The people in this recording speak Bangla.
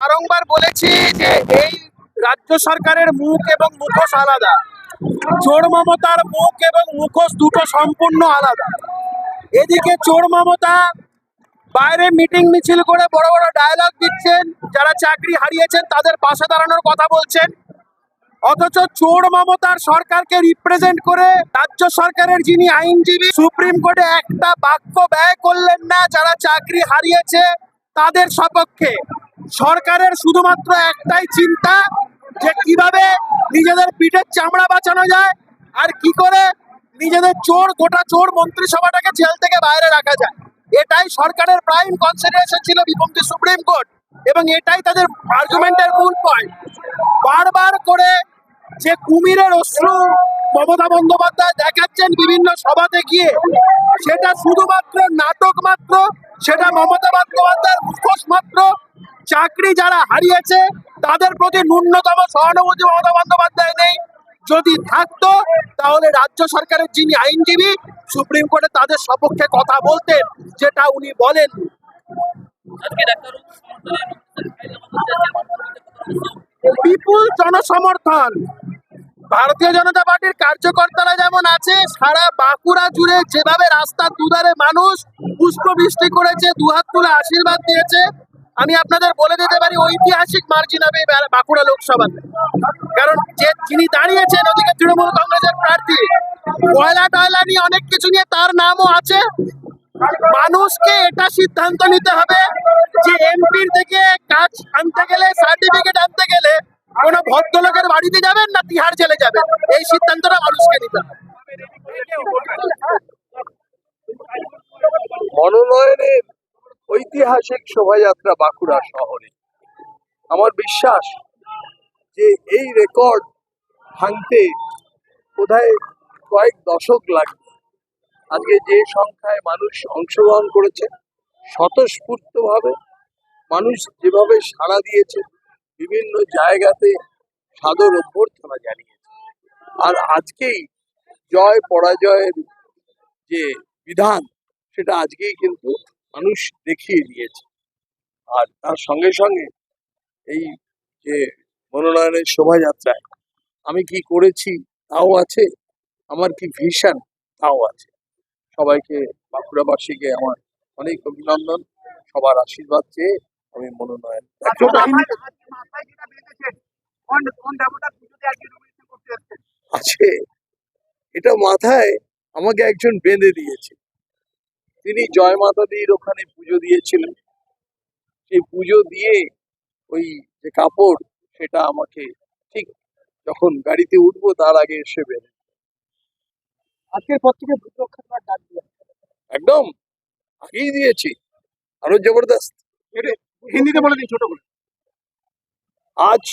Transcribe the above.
বারংবার বলেছি যে এই রাজ্য সরকারের মুখ এবং মুখোশ আলাদা। চোর মমতার মুখ এবং মুখোশ দুটো সম্পূর্ণ আলাদা। এদিকে চোর মমতা বাইরে মিটিং মিছিল করে বড় বড় ডায়লগ দিচ্ছেন, যারা চাকরি হারিয়েছেন তাদের পাশে দাঁড়ানোর কথা বলছেন। অথচ চোর মমতার সরকারকে রিপ্রেজেন্ট করে রাজ্য সরকারের যিনি আইনজীবী, সুপ্রিম কোর্টে একটা বাক্য ব্যয় করলেন না, যারা চাকরি হারিয়েছে তাদের সপক্ষে। সরকারের শুধুমাত্র একটাই চিন্তা যে কীভাবে নিজেদের পিঠের চামড়া বাঁচানো যায় আর কি করে নিজেদের চোর, গোটা চোর মন্ত্রিসভাটাকে জেল থেকে বাইরে রাখা যায়। এটাই সরকারের প্রাইম কনসিডারেশন ছিল বিপক্ষে সুপ্রিম কোর্ট এবং এটাই তাদের আর্গুমেন্টের মূল পয়েন্ট বারবার করে যে কুমিরের অশ্রু মমতা বন্দ্যোপাধ্যায় দেখাচ্ছেন বিভিন্ন সভাতে গিয়ে, সেটা শুধুমাত্র নাটক মাত্র, সেটা মমতা বন্দ্যোপাধ্যায়ের মুখোশ মাত্র চাকরি যারা হারিয়েছে তাদের প্রতি ন্যূনতম সহানুভূতি মমতা বন্দ্যোপাধ্যায় নেই। যদি থাকতো তাহলে রাজ্য সরকারের যিনি আইনজীবী সুপ্রিম কোর্টে তাদের সপক্ষে কথা বলতেন যেটা উনি বলেন। বিপুল জনসমর্থন। ভারতীয় জনতা পার্টির কার্যকর্তারা যেমন আছে সারা বাঁকুড়া জুড়ে যেভাবে রাস্তার দুধারে মানুষ পুষ্পবৃষ্টি করেছে দুহাত তুলে আশীর্বাদ দিয়েছে আমি আপনাদের বলে দিতে পারি, ঐতিহাসিক মার্জিন হবে বাঁকুড়া লোকসভাতে কারণ যে যিনি দাঁড়িয়েছেন, ওদিকে তৃণমূল কংগ্রেসের প্রার্থী কয়লা টয়লা নিয়ে অনেক কিছু নিয়ে তার নামও আছে। মানুষকে এটা সিদ্ধান্ত নিতে হবে যে এমপির থেকে কাজ আনতে গেলে সার্টিফিকেট আনতে গেলে কোন ভদ্রলোকের বাড়িতে যাবেন না তিহার জেলে যাবেন? এই সিদ্ধান্তটা মানুষকে নিতে হবে। মনোনয়নের ঐতিহাসিক শোভাযাত্রা বাঁকুড়া শহরে। আমার বিশ্বাস যে এই রেকর্ড ভাঙতে বোধহয় কয়েক দশক লাগবে। আজকে যে সংখ্যায় মানুষ অংশগ্রহণ করেছে, স্বতঃস্ফূর্তভাবে মানুষ যেভাবে সাড়া দিয়েছে, বিভিন্ন জায়গাতে সাদর অভ্যর্থনা জানিয়েছে। আর আজকেই জয় পরাজয়ের যে বিধান, সেটা আজকেই কিন্তু মানুষ দেখিয়ে দিয়েছে। আর তার সঙ্গে সঙ্গে এই যে মনোনয়নের শোভাযাত্রায় আমি কি করেছি তাও আছে আমার কি ভিশন তাও আছে। সবাইকে বাঁকুড়াবাসীকে আমার অনেক অভিনন্দন। সবার আশীর্বাদ চেয়ে আমি মনোনয়ন আছে। এটা মাথায় আমাকে একজন বেঁধে দিয়েছে। তিনি জয় মাতা দির ওখানে পুজো দিয়েছিলেন। সেই পুজো দিয়ে ওই যে কাপড় সেটা আমাকে ঠিক যখন গাড়িতে উঠবো তার আগে এসে বেঁধে আজকের পর থেকে একদম। আগেই দিয়েছি। আরও জবরদস্ত। হিন্দিতে বলে দিন ছোট করে। আজ